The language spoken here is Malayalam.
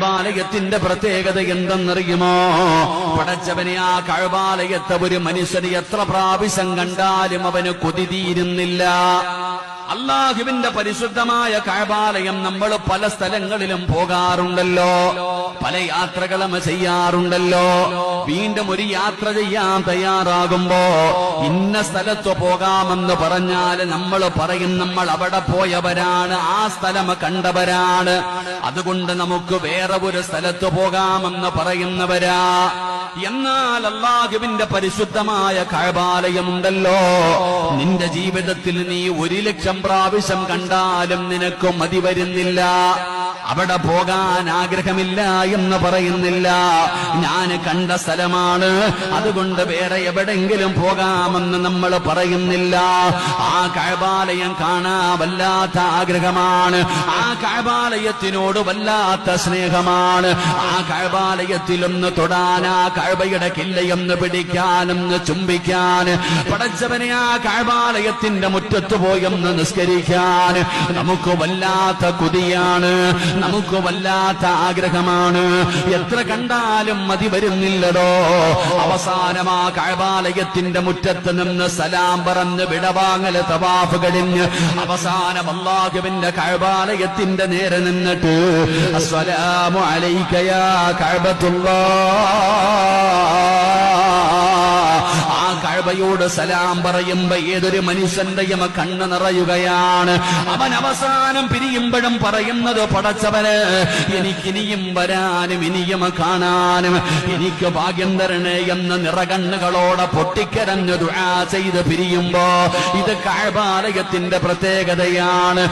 കഴബാലയത്തിന്റെ പ്രത്യേകത എന്തെന്നറിയുമോ? പടച്ചവനെ ആ കഴബാലയത്തെ ഒരു മനുഷ്യന് എത്ര പ്രാവശ്യം കണ്ടാലും അവന് കൊതി തീരുന്നില്ല. അള്ളാഹുവിന്റെ പരിശുദ്ധമായ കഴബാലയം നമ്മൾ പല സ്ഥലങ്ങളിലും പോകാറുണ്ടല്ലോ. പല യാത്രകളും ചെയ്യാറുണ്ടല്ലോ. വീണ്ടും ഒരു യാത്ര ചെയ്യാൻ തയ്യാറാകുമ്പോ ഇന്ന സ്ഥലത്ത് പോകാമെന്ന് പറഞ്ഞാൽ നമ്മൾ പറയും നമ്മൾ അവിടെ പോയവരാണ് ആ സ്ഥലം കണ്ടവരാണ്. അതുകൊണ്ട് നമുക്ക് വേറെ ഒരു സ്ഥലത്ത് പോകാമെന്ന് പറയുന്നവരാ. എന്നാൽ അള്ളാഹുവിന്റെ പരിശുദ്ധമായ കഴബാലയമുണ്ടല്ലോ. നിന്റെ ജീവിതത്തിൽ നീ ഒരു ലക്ഷം പ്രാവശ്യം കണ്ടാലും നിനക്ക് മതി വരുന്നില്ല. അവിടെ പോകാൻ ആഗ്രഹമില്ല എന്ന് പറയുന്നില്ല. ഞാൻ കണ്ട സ്ഥലമാണ്. അതുകൊണ്ട് വേറെ എവിടെങ്കിലും പോകാമെന്ന് നമ്മൾ പറയുന്നില്ല. ആ കഴബാലയം കാണാ വല്ലാത്ത ആഗ്രഹമാണ്. ആ കഴബാലയത്തിനോട് വല്ലാത്ത സ്നേഹമാണ്. ആ കഴബാലയത്തിലൊന്ന് തൊടാൻ ആ കഴബയുടെ കില്ലയൊന്ന് പിടിക്കാനൊന്ന് ചുംബിക്കാൻ. പടച്ചവനെ ആ കഴബാലയത്തിന്റെ മുറ്റത്ത് പോയൊന്ന് നിസ്കരിക്കാൻ. നമുക്ക് വല്ലാത്ത കുതിയാണ്. നമുക്ക് വല്ലാത്ത ആഗ്രഹമാണ്. എത്ര കണ്ടാലും മതി വരുന്നില്ലടോ. അവസാനമാ കഴബാലയത്തിന്റെ മുറ്റത്ത് നിന്ന് സലാം പറഞ്ഞ് വിടവാങ്ങൽ തവാഫ് കഴിഞ്ഞ് അവസാനം അള്ളാഹുവിന്റെ കഴബാലയത്തിന്റെ നേരെ നിന്നിട്ട് അസ്സലാമു അലൈക്കയാ കഴബത്തുള്ള ആ സലാം പറയുമ്പോ ഏതൊരു മനുഷ്യന്റെയും കണ്ണ് നിറയുകയാണ്. അവൻ അവസാനം പിരിയുമ്പോഴും പറയുന്നത് പടച്ചവന് എനിക്കിനിയും വരാനും ഇനിയും കാണാനും എനിക്ക് ഭാഗ്യം തരണേ എന്ന് നിറകണ്ണുകളോടെ പൊട്ടിക്കരഞ്ഞു ദുആ ചെയ്ത് പിരിയുമ്പോ ഇത് കഴബാലയത്തിന്റെ പ്രത്യേകതയാണ്.